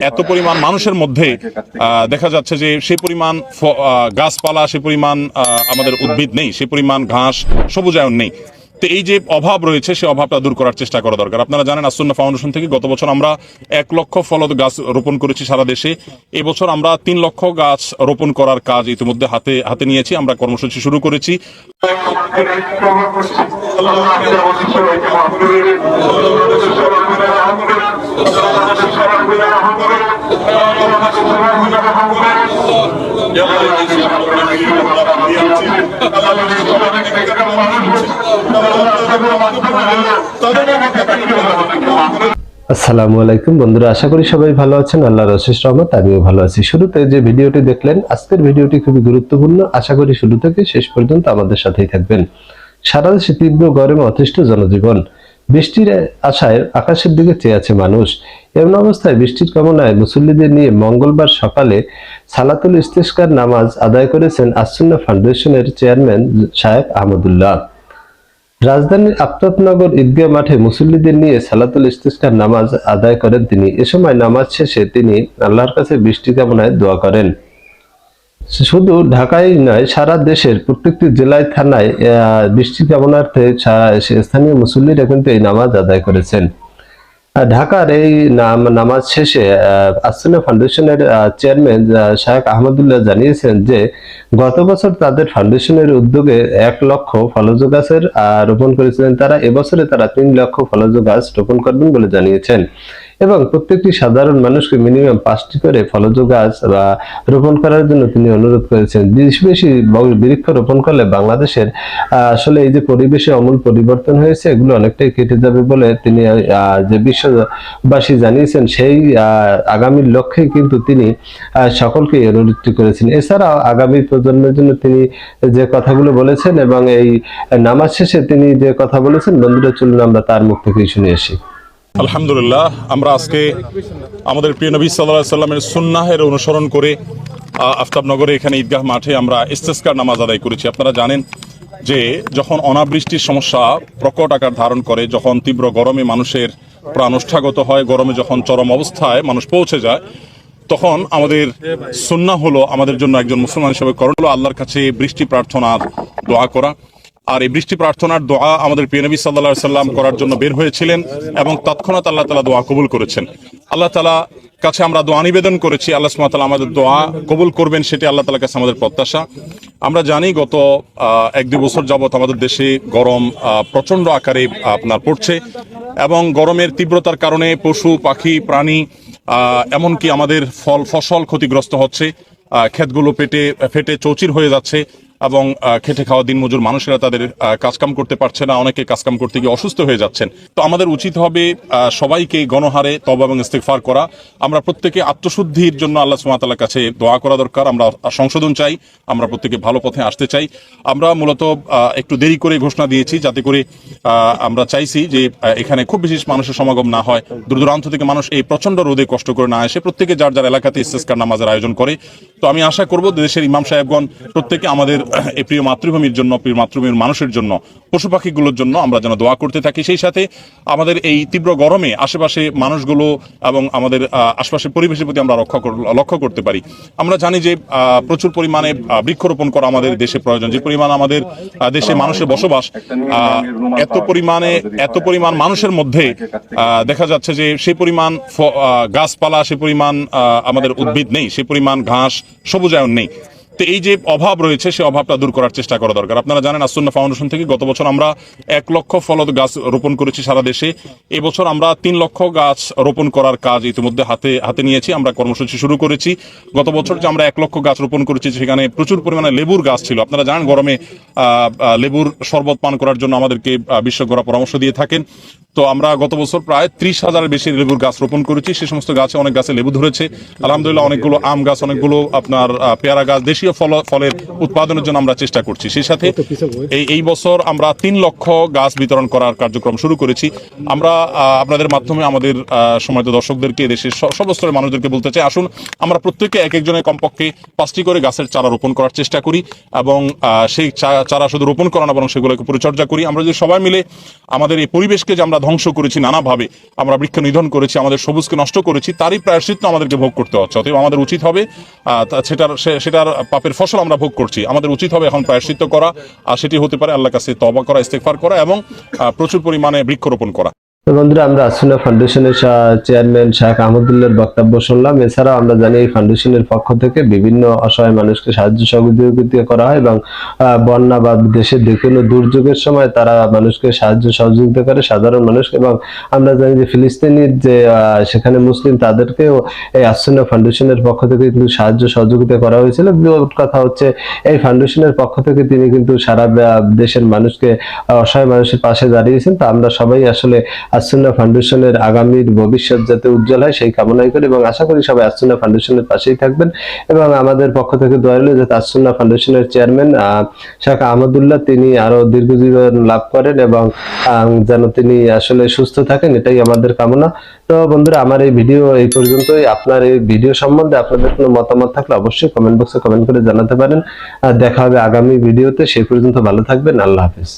এত পরিমাণ মানুষের মধ্যে আহ, দেখা যাচ্ছে যে সেই পরিমাণ গাছপালা সে পরিমাণ আহ, আমাদের উদ্ভিদ নেই সে পরিমাণ ঘাস সবুজায়ন নেই। তো এই যে অভাব রয়েছে সেই অভাবটা দূর করার চেষ্টা করা দরকার। আপনারা জানেন, আসন্না ফাউন্ডেশন থেকে গত বছর আমরা এক লক্ষ ফলদ গাছ রোপণ করেছি সারা দেশে। এবছর আমরা তিন লক্ষ গাছ রোপণ করার কাজ ইতিমধ্যে হাতে হাতে নিয়েছি। আমরা কর্মসূচি শুরু করেছি। আসসালামু আলাইকুম বন্ধুরা, আশা করি সবাই ভালো আছেন, আল্লাহর অশেষ রহমত, আমিও ভালো আছি। শুরুতে যে ভিডিওটি দেখলেন, আজকের ভিডিওটি খুবই গুরুত্বপূর্ণ। আশা করি শুরু থেকে শেষ পর্যন্ত আমাদের সাথেই থাকবেন। সারা দেশে তীব্র গরমে অতিষ্ঠ জনজীবন। বৃষ্টির আশায় আকাশের দিকে চেয়ে আছে মানুষ। এমন অবস্থায় বৃষ্টির কামনায় মুসল্লিদের নিয়ে মঙ্গলবার সকালে সালাতুল ইস্তেস্কার নামাজ আদায় করেছেন আসুন্না ফাউন্ডেশনের চেয়ারম্যান শায়েখ আহমদুল্লাহ। রাজধানীর আফতাবনগর ঈদগাহ মাঠে মুসল্লিদের নিয়ে সালাতুল ইস্তিস্কার নামাজ আদায় করেন তিনি। এ সময় নামাজ শেষে তিনি আল্লাহর কাছে বৃষ্টি কামনায় দোয়া করেন। শুধু ঢাকায় নয়, সারা দেশের প্রত্যেকটি জেলায়, থানায় বৃষ্টি কামনার্থে স্থানীয় মুসল্লিরা কিন্তু এই নামাজ আদায় করেছেন। ঢাকার এই নামাজ শেষে আসনা ফাউন্ডেশনের চেয়ারম্যান শাহেক আহমদুল্লাহ জানিয়েছেন যে গত বছর তাদের ফাউন্ডেশনের উদ্যোগে এক লক্ষ ফলজ গাছের রোপণ করেছিলেন তারা। এবছরে তারা তিন লক্ষ ফলজ গাছ রোপণ করবেন বলে জানিয়েছেন। এবং প্রত্যেকটি সাধারণ মানুষকে মিনিমাম পাঁচটি করে ফলজ গাছ বা রোপণ করার জন্য তিনি অনুরোধ করেছেন। বেশি বেশি বৃক্ষ রোপণ করলে বাংলাদেশের আসলে এই যে পরিবেশে অমূল পরিবর্তন হয়েছে, এগুলো অনেকটাই কেটে যাবে বলে তিনি যে বিশ্ববাসী জানিয়েছেন, সেই আগামীর লক্ষ্যে কিন্তু তিনি সকলকে অনুরোধটি করেছেন। এছাড়াও আগামী প্রজন্মের জন্য তিনি যে কথাগুলো বলেছেন এবং এই নামাজ শেষে তিনি যে কথা বলেছেন, বন্ধুরা চলুন আমরা তার মুখ থেকেই শুনে আসি। আলহামদুলিল্লাহ, আমরা আজকে আমাদের প্রিয় নবী সাল্লাহ সাল্লামের সুন্নাহের অনুসরণ করে আফতাবনগরে এখানে ঈদগাহ মাঠে আমরা ইস্তেস্কার নামাজ আদায় করেছি। আপনারা জানেন যে যখন অনাবৃষ্টির সমস্যা প্রকট আকার ধারণ করে, যখন তীব্র গরমে মানুষের প্রাণ ওষ্ঠাগত হয়, গরমে যখন চরম অবস্থায় মানুষ পৌঁছে যায়, তখন আমাদের সুন্নাহ হলো আমাদের জন্য একজন মুসলমান হিসেবে করণ হলো আল্লাহর কাছে বৃষ্টি প্রার্থনার দোয়া করা। আর এই বৃষ্টি প্রার্থনার দোয়া আমাদের প্রিয় নবী সাল্লাহ সাল্লাম করার জন্য বের হয়েছিলেন এবং তৎক্ষণাৎ আল্লাহ তালা দোয়া কবুল করেছেন। আল্লাহ তালা কাছে আমরা দোয়া নিবেদন করেছি আল্লাহ সুমাতালা আমাদের দোয়া কবুল করবেন সেটি আল্লাহ তালার কাছে আমাদের প্রত্যাশা। আমরা জানি গত এক দুই বছর যাবৎ আমাদের দেশে গরম আহ, প্রচণ্ড আকারে আপনার পড়ছে এবং গরমের তীব্রতার কারণে পশু পাখি প্রাণী এমনকি আমাদের ফল ফসল ক্ষতিগ্রস্ত হচ্ছে। ক্ষেতগুলো পেটে ফেটে চৌচির হয়ে যাচ্ছে। এবং খেটে খাওয়া দিনমজুর মানুষেরা তাদের কাজকাম করতে পারছে না, অনেকে কাজকাম করতে গিয়ে অসুস্থ হয়ে যাচ্ছেন। তো আমাদের উচিত হবে সবাইকে গণহারে তবা এবং ইস্তেকফার করা। আমরা প্রত্যেকে আত্মশুদ্ধির জন্য আল্লাহ সুমাতালার কাছে দোয়া করা দরকার। আমরা সংশোধন চাই, আমরা প্রত্যেকে ভালো পথে আসতে চাই। আমরা মূলত একটু দেরি করে ঘোষণা দিয়েছি, যাতে করে আমরা চাইছি যে এখানে খুব বেশি মানুষের সমাগম না হয়। দূর দূরান্ত থেকে মানুষ এই প্রচণ্ড রোদে কষ্ট করে না আসে। প্রত্যেকে যার যার এলাকাতে ইস্তেস্কার নামাজের আয়োজন করে। তো আমি আশা করব, দেশের ইমাম সাহেবগণ, প্রত্যেকে আমাদের এই প্রিয় মাতৃভূমির জন্য, প্রিয় মাতৃভূমির মানুষের জন্য, পশু পাখিগুলোর জন্য আমরা যেন দোয়া করতে থাকি। সেই সাথে আমাদের এই তীব্র গরমে আশেপাশে মানুষগুলো এবং আমাদের আশপাশের পরিবেশের প্রতি আমরা রক্ষা লক্ষ্য করতে পারি। আমরা জানি যে প্রচুর পরিমাণে বৃক্ষরোপণ করা আমাদের দেশে প্রয়োজন। যে পরিমাণ আমাদের দেশে মানুষের বসবাস এত পরিমাণে, এত পরিমাণ মানুষের মধ্যে দেখা যাচ্ছে যে সেই পরিমাণ গাছপালা, সে পরিমাণ আমাদের উদ্ভিদ নেই, সে পরিমাণ ঘাস, সবুজায়ন নেই। তো এই যে অভাব রয়েছে সেই অভাবটা দূর করার চেষ্টা করা দরকার। আপনারা জানেন, আসন্না ফাউন্ডেশন থেকে গত বছর আমরা এক লক্ষ ফল গাছ রোপণ করেছি সারা দেশে। এবছর আমরা তিন লক্ষ গাছ রোপণ করার কাজ ইতিমধ্যে হাতে হাতে নিয়েছি। আমরা কর্মসূচি শুরু করেছি। গত বছর যে আমরা এক লক্ষ গাছ রোপণ করেছি, সেখানে প্রচুর পরিমাণে লেবুর গাছ ছিল। আপনারা জানেন, গরমে লেবুর শরবত পান করার জন্য আমাদেরকে বিশেষজ্ঞরা পরামর্শ দিয়ে থাকেন। তো আমরা গত বছর প্রায় ত্রিশ হাজারের বেশি লেবুর গাছ রোপণ করেছি। সে সমস্ত গাছে অনেক গাছে লেবু ধরেছে। আলহামদুলিল্লাহ অনেকগুলো আম গাছ অনেকগুলো আপনার পেয়ারা গাছ দেশীয় ফল ফলের উৎপাদনের জন্য আমরা চেষ্টা করছি। সেই সাথে এই এই বছর আমরা তিন লক্ষ গাছ বিতরণ করার কার্যক্রম শুরু করেছি। আমরা আপনাদের মাধ্যমে আমাদের সময়ত দর্শকদেরকে দেশের সব স্তরের মানুষদেরকে বলতে চাই আসুন আমরা প্রত্যেকে এক একজনের কমপক্ষে পাঁচটি করে গাছের চারা রোপণ করার চেষ্টা করি এবং আহ, সেই চারা শুধু রোপণ করা না বরং সেগুলোকে পরিচর্যা করি। আমরা যদি সবাই মিলে আমাদের এই পরিবেশকে যে আমরা ধ্বংস করেছি নানাভাবে। আমরা বৃক্ষ নিধন করেছি, আমাদের সবুজকে নষ্ট করেছি, তারই প্রায়শ্চিত্ত আমাদেরকে ভোগ করতে হচ্ছে। অতএব আমাদের উচিত হবে সেটার সেটার পাপের ফসল আমরা ভোগ করছি। আমাদের উচিত হবে এখন প্রায়শ্চিত্ত করা, আর সেটি হতে পারে আল্লাহ কাছে তবা করা ইস্তেকফার করা এবং প্রচুর পরিমাণে বৃক্ষরোপণ করা। বন্ধুরা, আমরা আসুনা ফাউন্ডেশনের চেয়ারম্যান শাহ আহমদুল্লাহর বক্তব্য শুনলাম। এছাড়াও আমরা জানি এই ফাউন্ডেশনের পক্ষ থেকে বিভিন্ন অসহায় মানুষকে সাহায্য সহযোগিতা করা হয় এবং বন্যা বা দেশের যে কোনো দুর্যোগের সময় তারা মানুষকে সাহায্য সহযোগিতা করে, সাধারণ মানুষ এবং আমরা জানি যে ফিলিস্তিনির যে সেখানে মুসলিম তাদেরকেও এই আসুনা ফাউন্ডেশনের পক্ষ থেকে কিন্তু সাহায্য সহযোগিতা করা হয়েছিল। কথা হচ্ছে, এই ফাউন্ডেশনের পক্ষ থেকে তিনি কিন্তু সারা দেশের মানুষকে অসহায় মানুষের পাশে দাঁড়িয়েছেন। তা আমরা সবাই আসলে আসুন্না ফাউন্ডেশনের আগামীর ভবিষ্যৎ যাতে উজ্জ্বল হয় সেই কামনাই করি এবং আশা করি সবাই আসুন্না ফাউন্ডেশনের পাশেই থাকবেন এবং আমাদের পক্ষ থেকে দোয়া রইল যাতে আসুন্না ফাউন্ডেশনের চেয়ারম্যান শাহ আহমদুল্লাহ তিনি আরও দীর্ঘজীবন লাভ করেন এবং যেন তিনি আসলে সুস্থ থাকেন, এটাই আমাদের কামনা। তো বন্ধুরা, আমার এই ভিডিও এই পর্যন্তই। আপনার এই ভিডিও সম্বন্ধে আপনাদের কোনো মতামত থাকলে অবশ্যই কমেন্ট বক্সে কমেন্ট করে জানাতে পারেন। আর দেখা হবে আগামী ভিডিওতে। সেই পর্যন্ত ভালো থাকবেন। আল্লাহ হাফেজ।